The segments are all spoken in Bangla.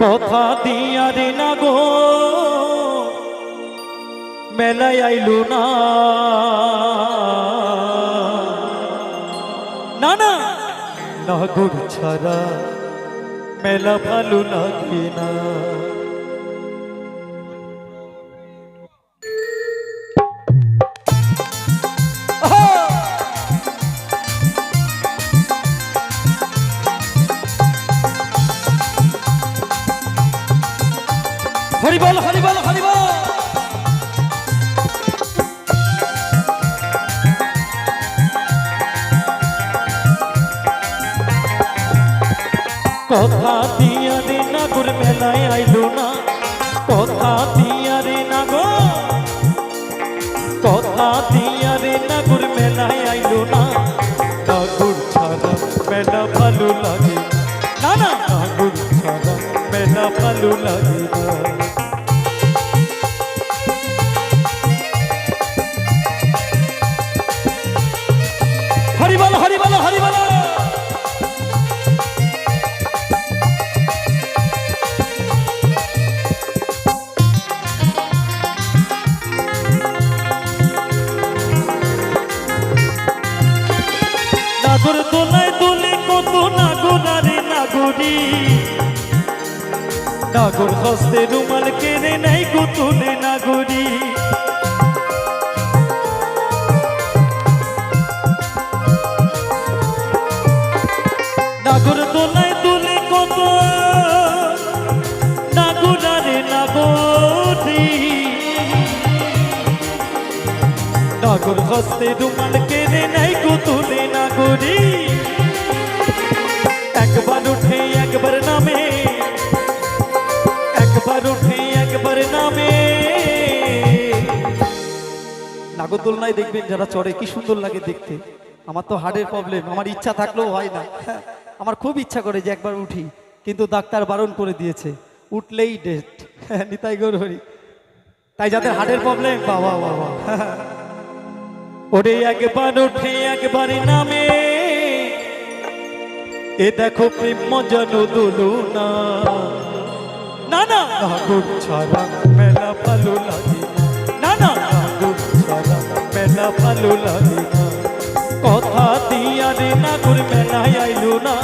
কথা দিয়া রে না গো। মেলায় আইলু না। না না। নাগর ছাড়া মেলা ভালো লাগে না। হরিবল হরিবল হরিবল কথা দিয়া রে নাগর মেলায় আইলো না। কথা দিয়া রে নাগর। কথা দিয়া রে নাগর মেলায় আইলো না। নাগর ছাড়া মেলা ভালো লাগে না না, নাগর ছাড়া মেলা ভালো লাগে না। নাগর নাগরারে নাগরি। রুমাল কেড়ে নাই গো তোলে নাগরি নাগর। নাগর হস্তে রুমাল কেড়ে নাই গো তোলে নাগরি। একবার উঠে একবার নামে, একবার উঠে একবার নামে। নাগরদোলনায় দেখবেন যারা চড়ে, কি সুন্দর লাগে দেখতে। আমার তো হার্টের প্রবলেম আমার ইচ্ছা থাকলেও হয় না। আমার খুব ইচ্ছা করে যে একবার উঠি, কিন্তু ডাক্তার বারণ করে দিয়েছে, উঠলেই ডেট নিতাই গৌর তাই যাদের হার্টের প্রবলেম বাবা বাবা। ওরে একবার উঠে একবার নামে। এ দেখো প্রেম মজানো দুলু না। না না। নাগর ছাড়া মেলা ভালো লাগে। না না। নাগর ছাড়া মেলা ভালো লাগে। না কথা দিয়া রে নাগর মেলায় আইলো না।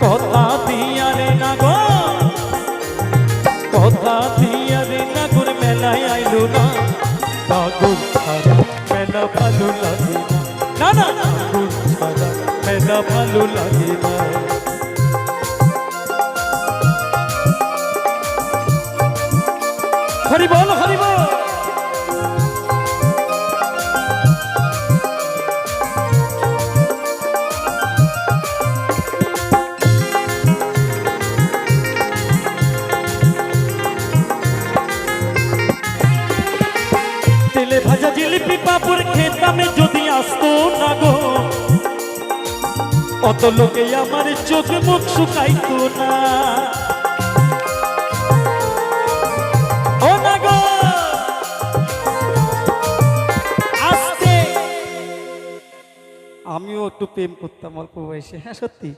কথা দিয়া রে নাগর। কথা দিয়া রে নাগর মেলায় আইলো না। নাগর ছাড়া মেলা ভালো লাগে না না না নাগর ছাড়া মেলা ভালো লাগে না হরি বল হরি বল অত লোকে আমার চোখ মুখ শুকাইতো না। আমিও একটু প্রেম করতাম অল্প বয়সে হ্যাঁ সত্যি।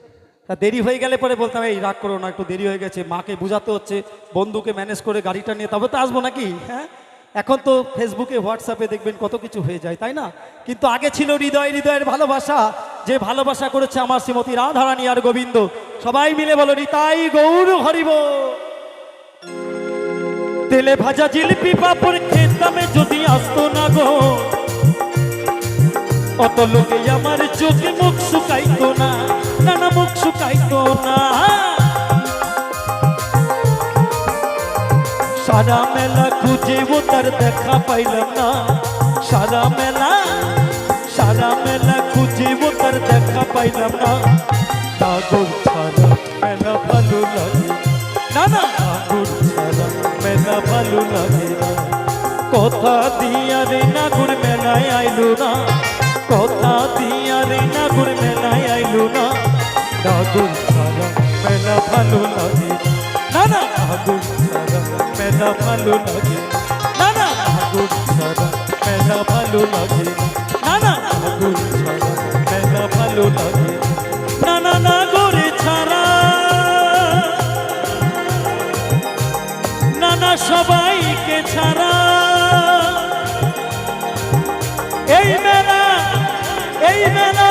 তা দেরি হয়ে গেলে পরে বলতাম, এই, রাগ করো না, একটু দেরি হয়ে গেছে, মাকে বোঝাতে হচ্ছে, বন্ধুকে ম্যানেজ করে গাড়িটা নিয়ে তবে তো আসব নাকি? হ্যাঁ? এখন তো ফেসবুকে হোয়াটসঅ্যাপে দেখবেন কত কিছু হয়ে যায়, তাই না? কিন্তু আগে ছিল হৃদয়, হৃদয়ের ভালোবাসা। যে ভালোবাসা করেছে আমার শ্রীমতী রাধারানী আর গোবিন্দ, সবাই মিলে বলো তাই গৌর হরিব। তেলে ভাজা জিলিপি পাপড় খেতামে যদি আসতো না গো। অত লোকে আমার চোখে মুখ শুকাইতো না না না মুখ শুকাইতো না। সারা মেলা খুঁজে ও তার দেখা পাইলাম না। সারা মেলা সারা মেলা খুঁজে ও তার দেখা পাইলাম না নাগর ছাড়া মেলা ভালো লাগে না না নাগর ছাড়া মেলা ভালো লাগে না কথা দিয়া রে নাগর মেলায় আইলো না কথা দিয়া রে নাগর মেলায় আইলো না নাগর ছাড়া মেলা ভালো লাগে না না নাগর ছাড়া মেলা ভালো লাগে না না নাগর ছাড়া মেলা ভালো লাগে না না ছাড়া। এই মেলা এই মেলা।